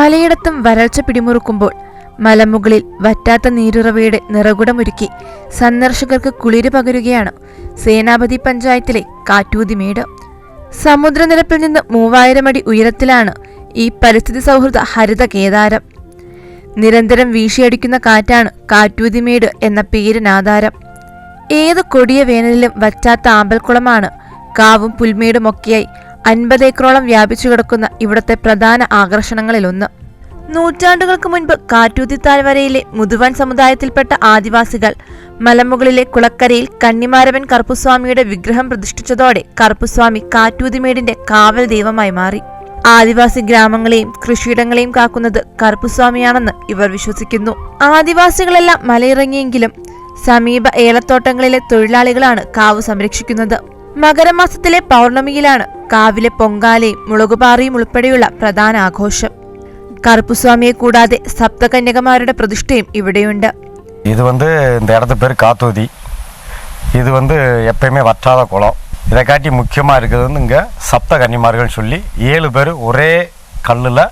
പലയിടത്തും വരൾച്ച പിടിമുറുക്കുമ്പോൾ മലമുകളിൽ വറ്റാത്ത നീരുറവയുടെ നിറകുടമൊരുക്കി സന്ദർശകർക്ക് കുളിര് പകരുകയാണ് സേനാപതി പഞ്ചായത്തിലെ കാറ്റൂതിമേട്. സമുദ്രനിരപ്പിൽ നിന്ന് മൂവായിരം അടി ഉയരത്തിലാണ് ഈ പരിസ്ഥിതി സൗഹൃദ ഹരിത കേദാരം. നിരന്തരം വീശിയടിക്കുന്ന കാറ്റാണ് കാറ്റൂതിമേട് എന്ന പേരിനാധാരം ഏത് കൊടിയ വേനലിലും വറ്റാത്ത ആമ്പൽക്കുളമാണ് കാവും പുൽമേടും ഒക്കെയായി അൻപത് ഏക്കറോളം വ്യാപിച്ചു കിടക്കുന്ന ഇവിടത്തെ പ്രധാന ആകർഷണങ്ങളിലൊന്ന്. നൂറ്റാണ്ടുകൾക്ക് മുൻപ് കാറ്റൂത്തി താഴ്വരയിലെ മുതുവൻ സമുദായത്തിൽപ്പെട്ട ആദിവാസികൾ മലമുകളിലെ കുളക്കരയിൽ കണ്ണിമാരവൻ കറുപ്പുസ്വാമിയുടെ വിഗ്രഹം പ്രതിഷ്ഠിച്ചതോടെ കറുപ്പുസ്വാമി കാറ്റൂതിമേടിന്റെ കാവൽ ദൈവമായി മാറി. ആദിവാസി ഗ്രാമങ്ങളെയും കൃഷിയിടങ്ങളെയും കാക്കുന്നത് കറുപ്പുസ്വാമിയാണെന്ന് ഇവർ വിശ്വസിക്കുന്നു. ആദിവാസികളെല്ലാം മലയിറങ്ങിയെങ്കിലും സമീപ ഏലത്തോട്ടങ്ങളിലെ തൊഴിലാളികളാണ് കാവ് സംരക്ഷിക്കുന്നത്. മകരമാസത്തിലെ പൗർണമിയിലാണ് കാവിലെ പൊങ്കാലയും മുളകുപാറിയും ഉൾപ്പെടെയുള്ള പ്രധാന ആഘോഷം കറുപ്പുസ്വാമിയെ കൂടാതെ സപ്തകന്യകമാരുടെ പ്രതിഷ്ഠയും ഇവിടെയുണ്ട് இது வந்து இந்த இடத்து பேர் காத்தோதி இது வந்து எப்பயுமே வற்றாத குளம் இதை காட்டி முக்கியமாக இருக்கிறது வந்து இங்கே சப்த கன்னிமார்கள் சொல்லி ஏழு பேர் ஒரே கல்லில்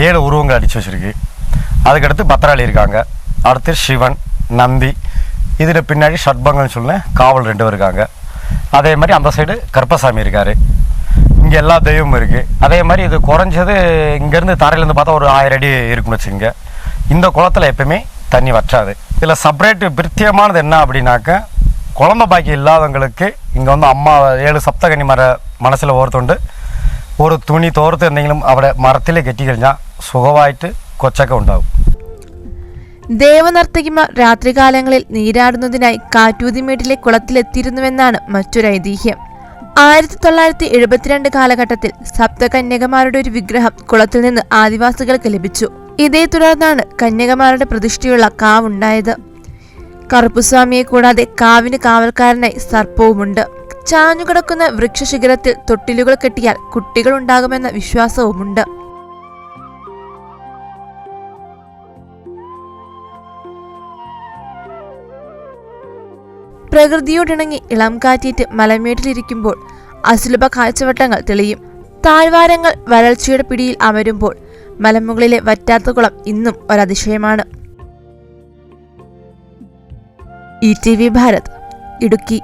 ஏழு உருவங்கள் அடித்து வச்சிருக்கு அதுக்கடுத்து பத்திராளி இருக்காங்க அடுத்து சிவன் நந்தி இதில் பின்னாடி ஷட்பங்கள்னு சொல்லி காவல் ரெண்டு பேர் இருக்காங்க அதே மாதிரி அந்த சைடு கருப்பசாமி இருக்கார் இங்கே எல்லா தெய்வமும் இருக்குது அதே மாதிரி இது குறைஞ்சது இங்கேருந்து தரையிலேருந்து பார்த்தா ஒரு ஆயிரம் அடி இருக்குன்னு வச்சுங்க இந்த குளத்துல எப்பயுமே தண்ணி வற்றாது இதில் செப்பரேட் பிரித்தியமானது என்ன அப்படின்னாக்க குழந்தை பாக்கியம் இல்லாதவங்களுக்கு இங்கே வந்து அம்மா ஏழு സപ്തകന്നി മര മനസ്സിൽ ഓർത്തുണ്ട് ഒരു തുണി തോർത്ത് എന്തെങ്കിലും അവിടെ മരത്തിൽ കെട്ടിക്കഴിഞ്ഞാൽ സുഖമായിട്ട് കൊച്ചൊക്കെ ഉണ്ടാവും ദേവനർത്തകിമാർ രാത്രികാലങ്ങളിൽ നീരാടുന്നതിനായി കാറ്റൂതിമേട്ടിലെ കുളത്തിലെത്തിയിരുന്നുവെന്നാണ് മറ്റൊരു ഐതിഹ്യം ആയിരത്തി തൊള്ളായിരത്തി എഴുപത്തിരണ്ട് കാലഘട്ടത്തിൽ സപ്തകന്യകമാരുടെ ഒരു വിഗ്രഹം കുളത്തിൽ നിന്ന് ആദിവാസികൾക്ക് ലഭിച്ചു. ഇതേ തുടർന്നാണ് കന്യകമാരുടെ പ്രതിഷ്ഠയുള്ള കാവുണ്ടായത്. കറുപ്പുസ്വാമിയെ കൂടാതെ കാവിന് കാവൽക്കാരനായി സർപ്പവുമുണ്ട്. ചാഞ്ഞുകിടക്കുന്ന വൃക്ഷശിഖരത്തിൽ തൊട്ടിലുകൾ കെട്ടിയാൽ കുട്ടികളുണ്ടാകുമെന്ന വിശ്വാസവുമുണ്ട്. പ്രകൃതിയോടിണങ്ങി ഇളം കാറ്റേറ്റ് മലമേട്ടിലിരിക്കുമ്പോൾ അസുലഭ കാഴ്ചവട്ടങ്ങൾ തെളിയും. താഴ്വാരങ്ങൾ വരൾച്ചയുടെ പിടിയിൽ അമരുമ്പോൾ മലമുകളിലെ വറ്റാത്ത കുളം ഇന്നും ഒരതിശയമാണ്. E T V Bharat Idukki.